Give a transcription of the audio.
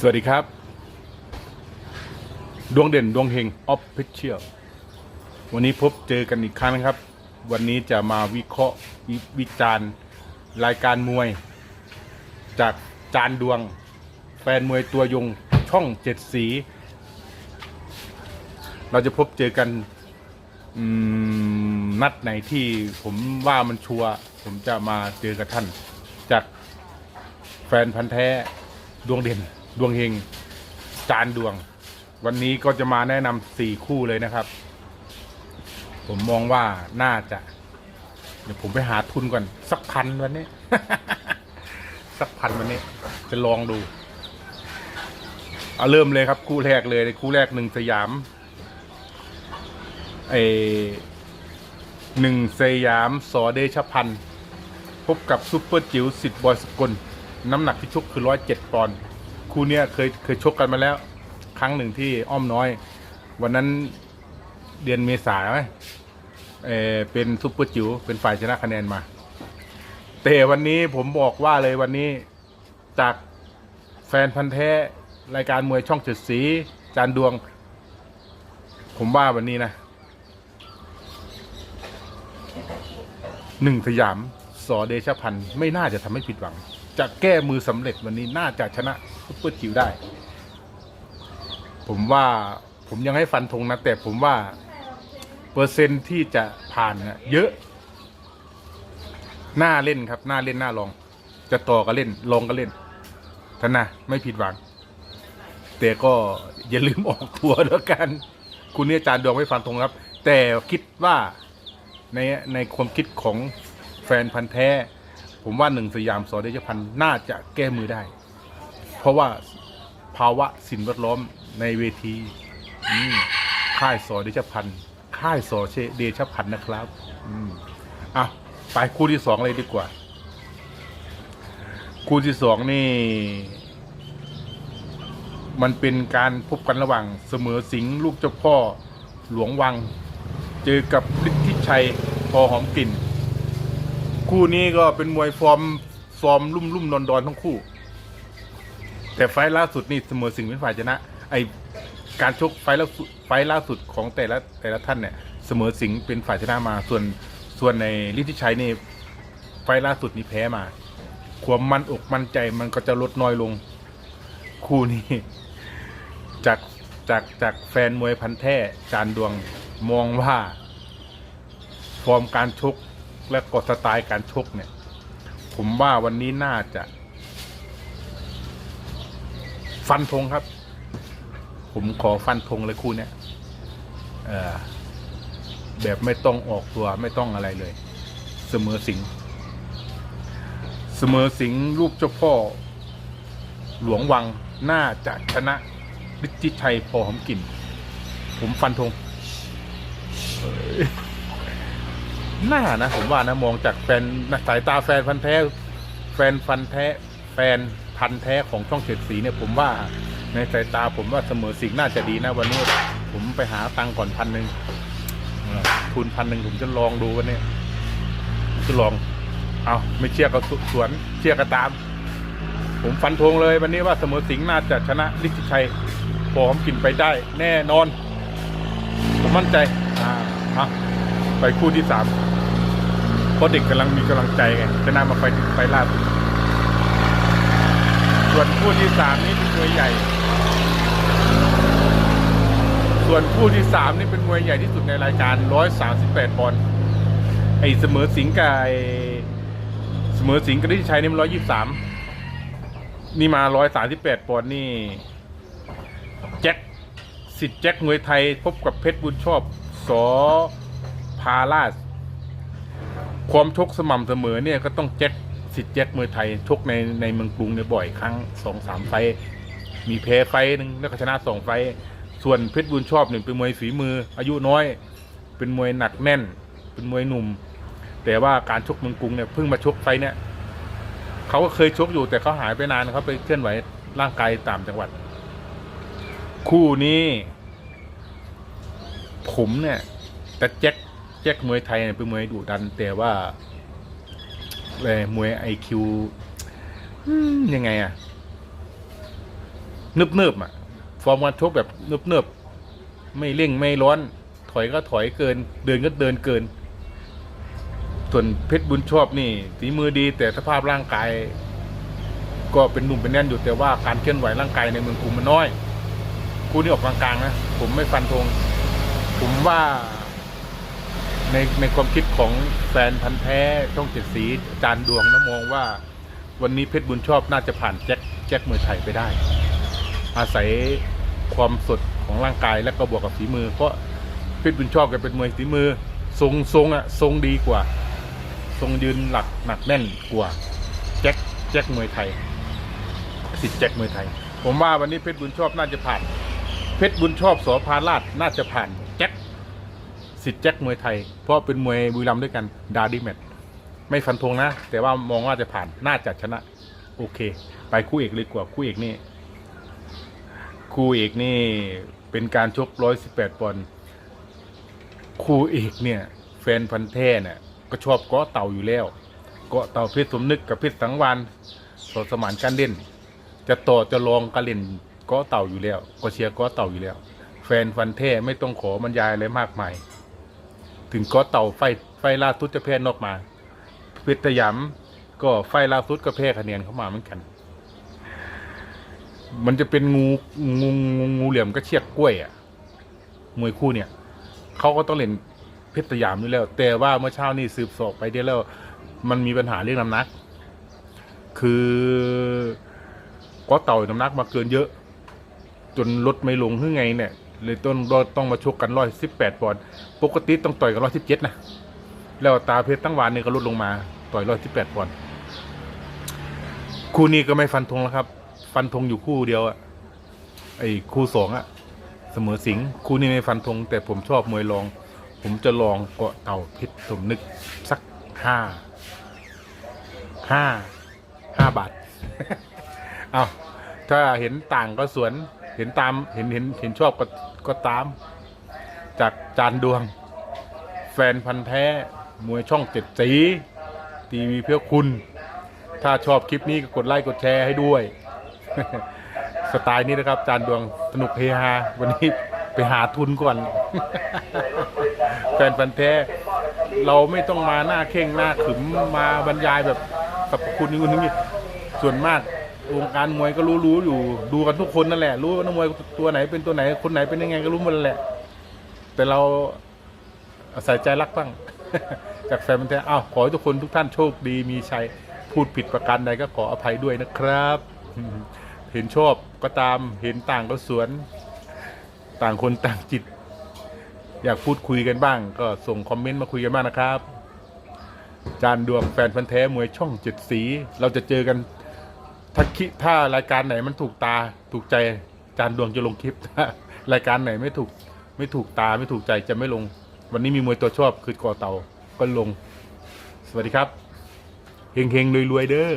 สวัสดีครับ ดวงเด่นดวงเฮงออฟฟิเชียลวันนี้พบเจอกันอีกครั้งนะครับ วันนี้จะมาวิเคราะห์วิจารณ์รายการมวย จากจานดวง แฟนมวยตัวยงช่องเจ็ดสี เราจะพบเจอกันนัดไหนที่ผมว่ามันชัวผมจะมาเจอกับท่าน จากแฟนพันธ์แท้ดวงเด่น ดวงเฮงจานดวง วันนี้ก็จะมาแนะนำสี่คู่เลยนะครับ ผมมองว่าน่าจะ เดี๋ยวผมไปหาทุนก่อน สักพันวันนี้ สักพันวันนี้ จะลองดูเอาเริ่มเลยครับ คู่แรกเลยคู่แรกหนึ่งสยามเอหนึ่งสยามสอเดชพันธ์พบกับซุปเปอร์จิ๋วสิทธิ์บอยสกลน้ำหนักที่ชกคือร้อยเจ็ดปอนด์ คู่เนี้ยเคยเคยชกกันมาแล้ว ครั้งหนึ่งที่อ้อมน้อย วันนั้นเดือนเมษาไหมเออเป็นซุปเปอร์จิ๋วเป็นฝ่ายชนะคะแนนมา แต่วันนี้ผมบอกว่าเลยวันนี้จากแฟนพันธ์แท้รายการมวยช่องเจ็ดสี จานดวง ผมว่าวันนี้นะหนึ่งสยามสอเดชพันธ์ไม่น่าจะทำให้ผิดหวัง จะแก้มือสำเร็จวันนี้น่าจะชนะ ซุปเปอร์จิ๋วได้ ผมว่าผมยังให้ฟันธงนะ แต่ผมว่า เปอร์เซ็นต์ที่จะผ่านนะเยอะหน่าเล่นครับหน่าเล่นหน่าลอง จะต่อก็เล่น ลองก็เล่นท่านนะไม่ผิดหวัง แต่ก็อย่าลืมออกตัวแล้วกัน คุณเนี่อาจารย์ดวงไม่ฟันธงครับ แต่คิดว่าในในความคิดของแฟนพันธ์แท้ ผมว่าหนึ่งสยามสอเดชพันธ์น่าจะแก้มือได้ ราะว่าภาวะสิ่งแวดล้อมในเวทีค่ายสอเดชพันธ์ค่ายสอเดชพันธ์นะครับอะไปคู่ที่สองเลยดีกว่า คู่ที่สองนี่ มันเป็นการพบกันระหว่างเสมอสิงลูกเจ้าพ่อหลวงวัง เจอกับฤทธิชัยพอหอมกลิ่น คู่นี้ก็เป็นมวยฟอร์มฟอร์มลุ่มลุ่มดอนดอนทั้งคู่ แต่ไฟล์ล่าสุดนี่เสมอสิงห์เป็นฝ่ายชนะ ไอการชกไฟล์ล่าสุดไฟล์ล่าสุดของแต่ละแต่ละท่านเนี่ยเสมอสิงห์เป็นฝ่ายชนะมา ส่วนส่วนในฤทธิชัยนี่ไฟล์ล่าสุดนี่แพ้มา ความมันอกมั่นใจมันก็จะลดน้อยลง คู่นี้ จากจากจากแฟนมวยพันแท้จานดวงมองว่า ฟอร์มการชกและกฎสไตล์การชกเนี่ย ผมว่าวันนี้น่าจะ ฟันธงครับ ผมขอฟันธงเลยคู่เนี้ยแบบไม่ต้องออกตัวไม่ต้องอะไรเลย เสมอสิง เสมอสิงห์ลูกเจ้าพ่อ หลวงวังน่าจะชนะฤทธิชัยพอหอมกลิ่น ผมฟันธงเอ้านะ ผมว่านะ มองจากแฟนสายตาแฟนพันแท้ แฟนฟันแท้ แฟน พันธ์แท้ของช่องเจ็ดสีเนี่ยผมว่าในสายตาผมว่าเสมอสิงหน่าจะดีนะวันนี้ ผมไปหาตังค์ก่อนพันหนึ่งทุนพันหนึ่งผมจะลองดูวันนี้จะลอง เอาไม่เชื่อก็สวนเชื่อก็ตาม ผมฟันธงเลยวันนี้ว่าเสมอสิงห์น่าจะชนะลิขิชัยพอหอมกินไปได้แน่นอน ผมมั่นใจอ่าอะไปคู่ที่สามเพราะเด็กกำลังมีกำลังใจไงชนะมาไปไปล่าสุด ส่วนคู่ที่สามนี่เป็นมวยใหญ่ ส่วนคู่ที่สามนี่เป็นมวยใหญ่ที่สุดในรายการร้อยสามสิบแปดปอนด์ไอ้เสมอสิงห์กับไอ้เสมอสิงห์กับลิขิชัยนี่มันร้อยยี่สิบสามนี่มาร้อยสามสิบแปดปอนด์นี่แจ็คสิทธิ์แจ็คมวยไทยพบกับเพชรบุญชอบสอพาราสความชกสม่ำเสมอเนี่ยก็ต้องแจ็ค สิทธิ์แจ็คมวยไทยชกในในเมืองกรุงเนี่ยบ่อยครั้งสองสามไฟมีแพ้ไฟหนึ่งแล้วก็ชนะสองไฟส่วนเพชรบุญชอบหนึ่งเป็นมวยฝีมือ อายุน้อย เป็นมวยหนักแน่น เป็นมวยหนุ่ม แต่ว่าการชกเมืองกรุงเนี่ยเพิ่งมาชกไฟเนี่ยเขาก็เคยชกอยู่แต่เขาหายไปนานเขาไปเคลื่อนไหวร่างกายตามจังหวัด คู่นี้ ผมเนี่ยแต่แจ็คแจ็คมวยไทยเนี่ยเป็นมวยดุดัน แต่ว่า แหมมวยไอคิวยังไงอะนิบเนิบๆอะฟอร์มการชกแบบนิบเนิบๆไม่เร่งไม่ร้อน ถอยก็ถอยเกิน เดินก็เดินเกิน ส่วนเพชรบุญชอบนี่ฝีมือดีแต่สภาพร่างกาย ก็เป็นหนุ่มเป็นแน่นอยู่แต่ว่าการเคลื่อนไหวร่างกายในเมืองกรุงมันน้อย คู่นี้ออกกลางๆนะผมไม่ฟันธงผมว่า ในในความคิดของแฟนพันธ์แท้ช่องเจ็ดสีจารย์ดวงนะมองว่า วันนี้เพชรบุญชอบน่าจะผ่านแจ็คแจ็คมือไทยไปได้ อาศัยความสดของร่างกายและก็บวกกับฝีมือ เพราะเพชรบุญชอบแกเป็นมวยฝีมือ ทรงทรงอะทรงดีกว่า ทรงยืนหลักหนักแน่นกว่าแจ็คแจ็คมวยไทยสิทธิ์แจ็คมวยไทย ผมว่าวันนี้เพชรบุญชอบน่าจะผ่าน เพชรบุญชอบสอพาราชน่าจะผ่าน สิทธิ์แจ็คมวยไทย เพราะเป็นมวยบุรีรัมย์ด้วยกันดาร์ดี้แมตไม่ฟันธงนะ แต่ว่ามองว่าจะผ่านน่าจะชนะ โอเค ไปคู่เอกเลยดีกว่าคู่เอกนี่คู่เอกนี่เป็นการชกร้อยสิบแปดปอนด์คู่เอกเนี่ย แฟนพันธ์แท้เนี่ยก็ชอบเกาะเต่าอยู่แล้ว เกาะเต่าเพชรสมนึกกับเพชรสังวานสดสมานการเล่น จะต่อจะลองการเล่นเกาะเต่าอยู่แล้ว ก็เชียร์เกาะเต่าอยู่แล้ว แฟนฟันแท้ไม่ต้องขอบรรยายอะไรมากมาย ถึงกาะเต่าไฟไฟล่าสุดจะแพ้นอกมาเพชรสยามก็ไฟล่าสุดก็แพ้คะแนนเข้ามาเหมือนกัน มันจะเป็นงูงูงูงูเหลี่ยมก็เชือกกล้วยอะมวยคู่เนี่ยเขาก็ต้องเล่นเพชรสยามนี่แล้ว แต่ว่าเมื่อเช้านี่สืบสอบไปเดียแล้ว มันมีปัญหาเรื่องน้ำหนัก คือก็เต่าน้ำหนักมาเกินเยอะ จนลดไม่ลงหรือไงเนี่ย เลยต้องต้องมาชกกันร้อยสิบแปดปอนด์ปกติต้องต่อยกันร้อยสิบเจ็ดนะแล้วตาเพชรตั้งวานเนี่ยก็ลดลงมาต่อยร้อยสิบแปดปอนด์คู่นี้ก็ไม่ฟันธงแล้วครับ ฟันธงอยู่คู่เดียวอะไอ้คู่สองอะเสมอสิงคู่นี้ไม่ฟันธง แต่ผมชอบมวยรอง ผมจะลองเกาะเต่าเพชรสมนึกสักห้าห้าห้าบาท เอาถ้าเห็นต่างก็สวน เห็นตามเห็นเห็นเห็นชอบก็ก็ตาม จากจานดวง แฟนพันธ์แท้ มวยช่องเจ็ดสี ทีวีเพื่อคุณ ถ้าชอบคลิปนี้ก็กดไลค์กดแชร์ให้ด้วย สไตล์นี้นะครับจานดวงสนุกเฮฮาวันนี้ไปหาทุนก่อน แฟนพันธ์แท้ เราไม่ต้องมาหน้าเข่งหน้าขึมมาบรรยายแบบสรรพคุณนี้นี่ส่วนมาก วงการมวยก็รู้ๆอยู่ ดูกันทุกคนนั่นแหละ รู้ว่านักมวยตัวไหนเป็นตัวไหน คนไหนเป็นยังไงก็รู้หมดแหละ แต่เราใส่ใจรักบ้างจากแฟนมันธ์แท้อ้าวขอให้ทุกคนทุกท่านโชคดีมีชัยพูดผิดประการใดก็ขออภัยด้วยนะครับ เห็นชอบก็ตามเห็นต่างก็สวน ต่างคนต่างจิต อยากพูดคุยกันบ้าง ก็ส่งคอมเมนต์มาคุยกันบ้างนะครับ จานดวงแฟนพันธ์แท้มวยช่องเจ็ดสี เราจะเจอกัน ถ้าคิดถ้ารายการไหนมันถูกตาถูกใจจานดวงจะลงคลิป รายการไหนไม่ถูกไม่ถูกตาไม่ถูกใจจะไม่ลง วันนี้มีมวยตัวชอบคือกอเตาก็ลง สวัสดีครับเฮงเฮงรวยรวยเด้อ